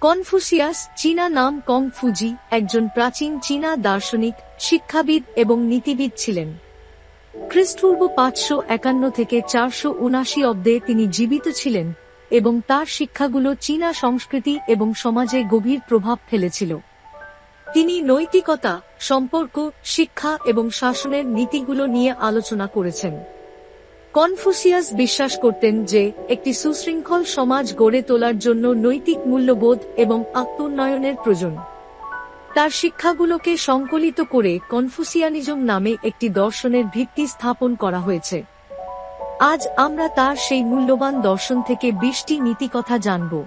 Confucius চীনা নাম কং Fuji একজন প্রাচীন চীনা দার্শনিক, শিক্ষাবিদ এবং নীতিবিদ ছিলেন। খ্রিস্টপূর্ব পাঁচশো একান্ন থেকে চারশো উনাশি অব্দে তিনি জীবিত ছিলেন এবং তার শিক্ষাগুলো চীনা সংস্কৃতি এবং সমাজে গভীর প্রভাব ফেলেছিল। তিনি নৈতিকতা, সম্পর্ক, শিক্ষা এবং শাসনের নীতিগুলো নিয়ে আলোচনা করেছেন। কনফুসিয়াস বিশ্বাস করতেন যে, একটি সুশৃঙ্খল সমাজ গড়ে তোলার জন্য নৈতিক মূল্যবোধ এবং আত্মোন্নয়নের প্রয়োজন। তার শিক্ষাগুলোকে সংকলিত করে কনফুসিয়ানিজম নামে একটি দর্শনের ভিত্তি স্থাপন করা হয়েছে। আজ আমরা তার সেই মূল্যবান দর্শন থেকে বৃষ্টি নীতিকথা জানব।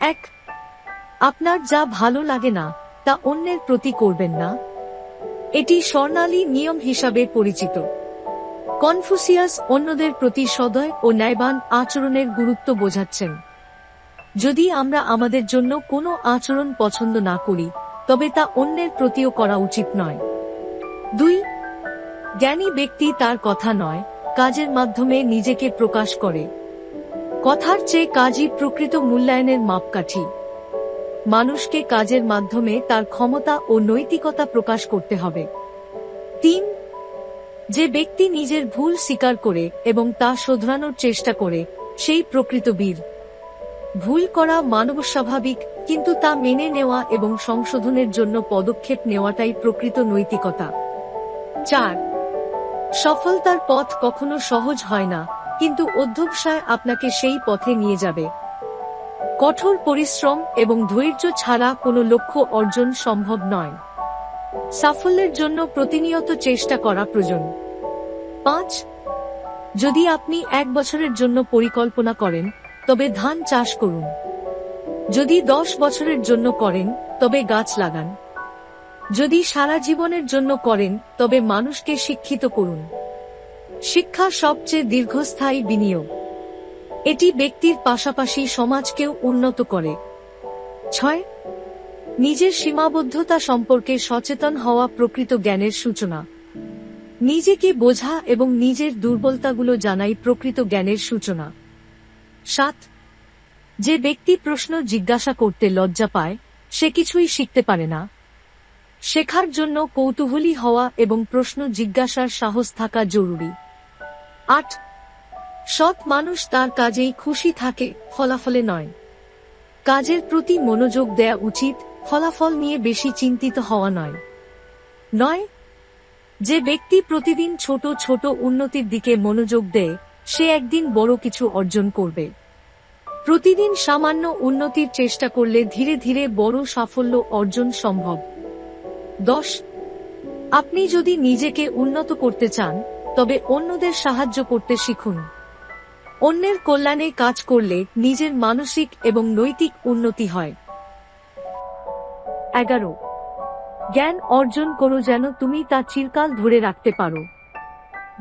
এক, আপনার যা ভালো লাগে না তা অন্যের প্রতি করবেন না। এটি স্বর্ণালী নিয়ম হিসাবে পরিচিত। কনফুসিয়াস অন্যদের প্রতি সদয় ও ন্যায়বান আচরণের গুরুত্ব বোঝাচ্ছেন। যদি আমরা আমাদের জন্য কোনো আচরণ পছন্দ না করি, তবে তা অন্যের প্রতিও করা উচিত নয়। দুই, জ্ঞানী ব্যক্তি তার কথা নয়, কাজের মাধ্যমে নিজেকে প্রকাশ করে। কথার চেয়ে কাজই প্রকৃত মূল্যায়নের মাপকাঠি। মানুষকে কাজের মাধ্যমে তার ক্ষমতা ও নৈতিকতা প্রকাশ করতে হবে। তিন, যে ব্যক্তি নিজের ভুল স্বীকার করে এবং তা শোধরানোর চেষ্টা করে, সেই প্রকৃত বীর। ভুল করা মানব স্বাভাবিক কিন্তু তা মেনে নেওয়া এবং সংশোধনের জন্য পদক্ষেপ নেওয়াটাই প্রকৃত নৈতিকতা। চার, সফলতার পথ কখনো সহজ হয় না, কিন্তু অধ্যবসায় আপনাকে সেই পথে নিয়ে যাবে। কঠোর পরিশ্রম এবং ধৈর্য ছাড়া কোনো লক্ষ্য অর্জন সম্ভব নয়। সাফল্যের জন্য প্রতিনিয়ত চেষ্টা করা প্রয়োজন। পাঁচ, যদি আপনি এক বছরের জন্য পরিকল্পনা করেন, তবে ধান চাষ করুন। যদি দশ বছরের জন্য করেন, তবে গাছ লাগান। যদি সারা জীবনের জন্য করেন, তবে মানুষকে শিক্ষিত করুন। শিক্ষা সবচেয়ে দীর্ঘস্থায়ী বিনিয়োগ। এটি ব্যক্তির পাশাপাশি সমাজকেও উন্নত করে। ছয়, নিজের সীমাবদ্ধতা সম্পর্কে সচেতন হওয়া প্রকৃত জ্ঞানের সূচনা। নিজেকে বোঝা এবং নিজের দুর্বলতাগুলো জানাই প্রকৃত জ্ঞানের সূচনা। সাত, যে ব্যক্তি প্রশ্ন জিজ্ঞাসা করতে লজ্জা পায়, সে কিছুই শিখতে পারে না। শেখার জন্য কৌতূহলী হওয়া এবং প্রশ্ন জিজ্ঞাসার সাহস থাকা জরুরি। আট সৎ মানুষ তার কাজেই খুশি থাকে, ফলাফলে নয়। কাজের প্রতি মনোযোগ দেয়া উচিত, ফলাফল নিয়ে বেশি চিন্তিত হওয়া নয়। নয়, যে ব্যক্তি প্রতিদিন ছোট ছোট উন্নতির দিকে মনোযোগ দেয়, সে একদিন বড় কিছু অর্জন করবে। প্রতিদিন সামান্য উন্নতির চেষ্টা করলে ধীরে ধীরে বড় সাফল্য অর্জন সম্ভব। দশ, আপনি যদি নিজেকে উন্নত করতে চান, তবে অন্যদের সাহায্য করতে শিখুন। অন্যের কল্যাণে কাজ করলে নিজের মানসিক এবং নৈতিক উন্নতি হয়। এগারো। জ্ঞান অর্জন করো যেন তুমি তা চিরকাল ধরে রাখতে পারো।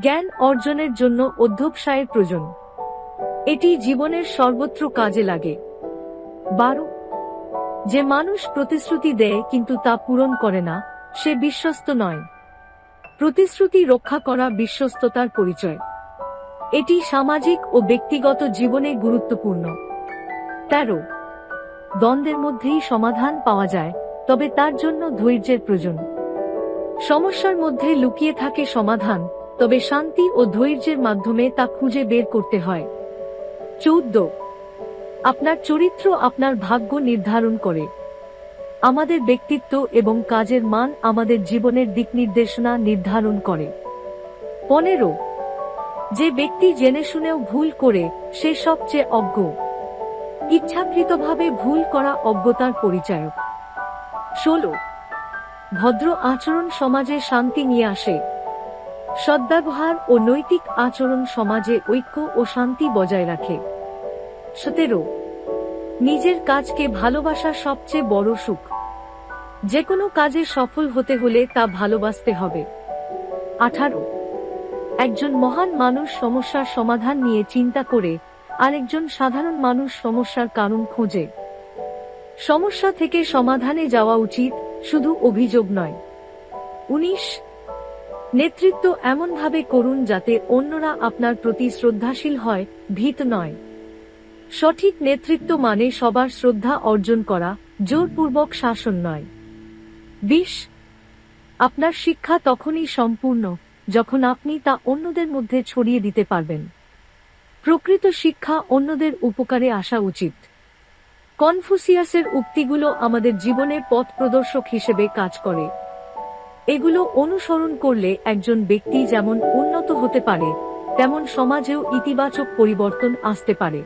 জ্ঞান অর্জনের জন্য অধ্যবসায়ের প্রয়োজন। এটি জীবনের সর্বত্র কাজে লাগে। বারো। যে মানুষ প্রতিশ্রুতি দেয় কিন্তু তা পূরণ করে না, সে বিশ্বস্ত নয়। প্রতিশ্রুতি রক্ষা করা বিশ্বস্ততার পরিচয়। এটি সামাজিক ও ব্যক্তিগত জীবনে গুরুত্বপূর্ণ। তেরো। দ্বন্দ্বের মধ্যেই সমাধান পাওয়া যায়, তবে তার জন্য ধৈর্যের প্রয়োজন। সমস্যার মধ্যে লুকিয়ে থাকে সমাধান, তবে শান্তি ও ধৈর্যের মাধ্যমে তা খুঁজে বের করতে হয়। চৌদ্দ। আপনার চরিত্র আপনার ভাগ্য নির্ধারণ করে। আমাদের ব্যক্তিত্ব এবং কাজের মান আমাদের জীবনের দিক নির্দেশনা নির্ধারণ করে। পনেরো। যে ব্যক্তি জেনে শুনেও ভুল করে, সে সবচেয়ে অজ্ঞ। ইচ্ছাকৃতভাবে ভুল করা অজ্ঞতার পরিচায়ক ষোলো। ভদ্র আচরণ সমাজে শান্তি নিয়ে আসে। সদ্ব্যবহার ও নৈতিক আচরণ সমাজে ঐক্য ও শান্তি বজায় রাখে। সতেরো। নিজের কাজকে ভালোবাসা সবচেয়ে বড় সুখ। যে কোনো কাজে সফল হতে হলে তা ভালোবাসতে হবে। আঠারো। একজন মহান মানুষ সমস্যার সমাধান নিয়ে চিন্তা করে, আরেকজন সাধারণ মানুষ সমস্যার কারণ খোঁজে। সমস্যা থেকে সমাধানে যাওয়া উচিত, শুধু অভিযোগ নয়। উনিশ, নেতৃত্ব এমনভাবে করুন যাতে অন্যরা আপনার প্রতি শ্রদ্ধাশীল হয়, ভীত নয়। সঠিক নেতৃত্ব মানে সবার শ্রদ্ধা অর্জন করা, জোরপূর্বক শাসন নয়। বিশ, আপনার শিক্ষা তখনই সম্পূর্ণ যখন আপনি তা অন্যদের মধ্যে ছড়িয়ে দিতে পারবেন। প্রকৃত শিক্ষা অন্যদের উপকারে আসা উচিত। কনফুসিয়াসের উক্তিগুলো আমাদের জীবনে পথ প্রদর্শক হিসেবে কাজ করে। এগুলো অনুসরণ করলে একজন ব্যক্তি যেমন উন্নত হতে পারে, তেমন সমাজেও ইতিবাচক পরিবর্তন আসতে পারে।